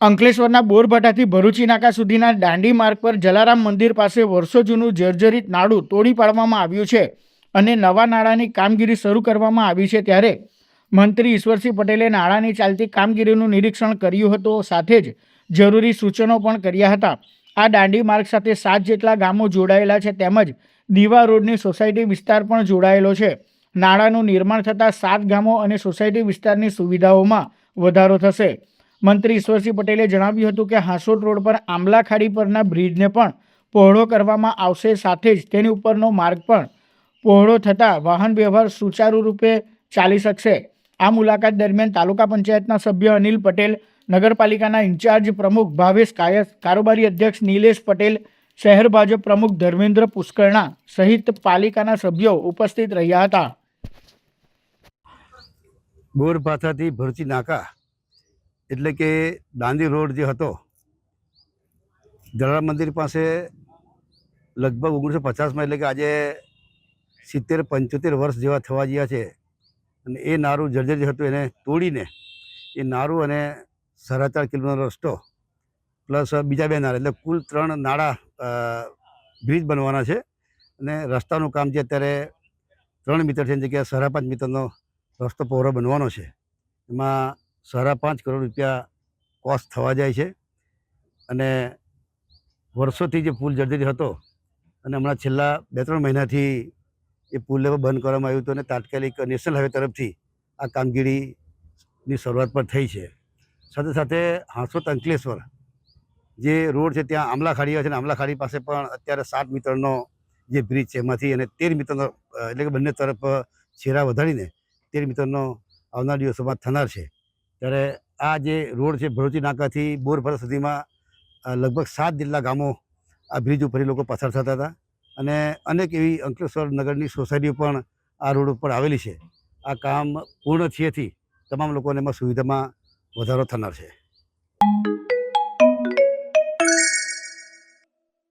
અંકલેશ્વરના બોરભાટાથી ભરૂચી નાકા સુધીના દાંડી માર્ગ પર જલારામ મંદિર પાસે વર્ષો જૂનું જર્જરિત નાડું તોડી પાડવામાં આવ્યું છે અને નવા નાળાની કામગીરી શરૂ કરવામાં આવી છે ત્યારે મંત્રી ઈશ્વરસિંહ પટેલે નાળાની ચાલતી કામગીરીનું નિરીક્ષણ કર્યું હતું. સાથે જ જરૂરી સૂચનો પણ કર્યા હતા. આ દાંડી માર્ગ સાથે સાત જેટલા ગામો જોડાયેલા છે તેમજ દીવા રોડની સોસાયટી વિસ્તાર પણ જોડાયેલો છે. નાળાનું નિર્માણ થતાં સાત ગામો અને સોસાયટી વિસ્તારની સુવિધાઓમાં વધારો થશે. મંત્રી ઈશ્વરસિંહ પટેલે જણાવ્યું હતું કે હાંસોટ રોડ પર આંબલા પરના બ્રિજને પણ પહોળો કરવામાં આવશે સાથે જ તેની ઉપરનો માર્ગ પણ પહોળો થતાં વાહન વ્યવહાર સુચારુ રૂપે ચાલી શકશે. આ મુલાકાત દરમિયાન તાલુકા પંચાયતના સભ્ય અનિલ પટેલ, નગરપાલિકાના ઇન્ચાર્જ પ્રમુખ ભાવેશ કાયસ, કારોબારી અધ્યક્ષ નિલેશ પટેલ, શહેર ભાજપ પ્રમુખ ધર્મેન્દ્ર પુષ્કરણા સહિત પાલિકાના સભ્યો ઉપસ્થિત રહ્યા હતા. બોરભાથાથી ભરતી નાકા એટલે કે દાંડી રોડ જે હતો, જલારામ મંદિર પાસે લગભગ ઓગણીસો પચાસમાં, એટલે કે આજે સિત્તેર, પંચોતેર વર્ષ જેવા થવા ગયા છે, અને એ નારું જર્જર જે હતું એને તોડીને, એ નારું અને સાડા ચાર કિલોમીટર રસ્તો, પ્લસ બીજા બે નાળા, એટલે કુલ ત્રણ નાળા બ્રિજ બનવાના છે, અને રસ્તાનું કામ જે અત્યારે ત્રણ મીટર છે જગ્યાએ સાડા પાંચ મીટરનો રસ્તો પહોળો બનવાનો છે. એમાં સાડા પાંચ કરોડ રૂપિયા કોસ્ટ થવા જાય છે. અને વર્ષોથી જે પુલ જર્જરી હતો અને હમણાં છેલ્લા બે ત્રણ મહિનાથી એ પુલને પણ બંધ કરવામાં આવ્યું હતું અને તાત્કાલિક નેશનલ હાઈવે તરફથી આ કામગીરીની શરૂઆત પણ થઈ છે. સાથે સાથે હાંસોત અંકલેશ્વર જે રોડ છે ત્યાં આમલા ખાડી છે અને આમલા પાસે પણ અત્યારે સાત મીટરનો જે બ્રિજ છે એમાંથી અને તેર મીટરનો, એટલે કે બંને તરફ છેરા વધારીને તેર મીટરનો આવનાર દિવસોમાં થનાર છે. ત્યારે આ જે રોડ છે ભરૂચી નાકાથી બોરભરા સુધીમાં લગભગ સાત જેટલા ગામો આ બ્રિજ ઉપર લોકો પસાર થતા હતા. અને અનેક એવી અંકલેશ્વર નગરની સોસાયટીઓ પણ આ રોડ ઉપર આવેલી છે. આ કામ પૂર્ણ થયેથી તમામ લોકોને એમાં સુવિધામાં વધારો થનાર છે.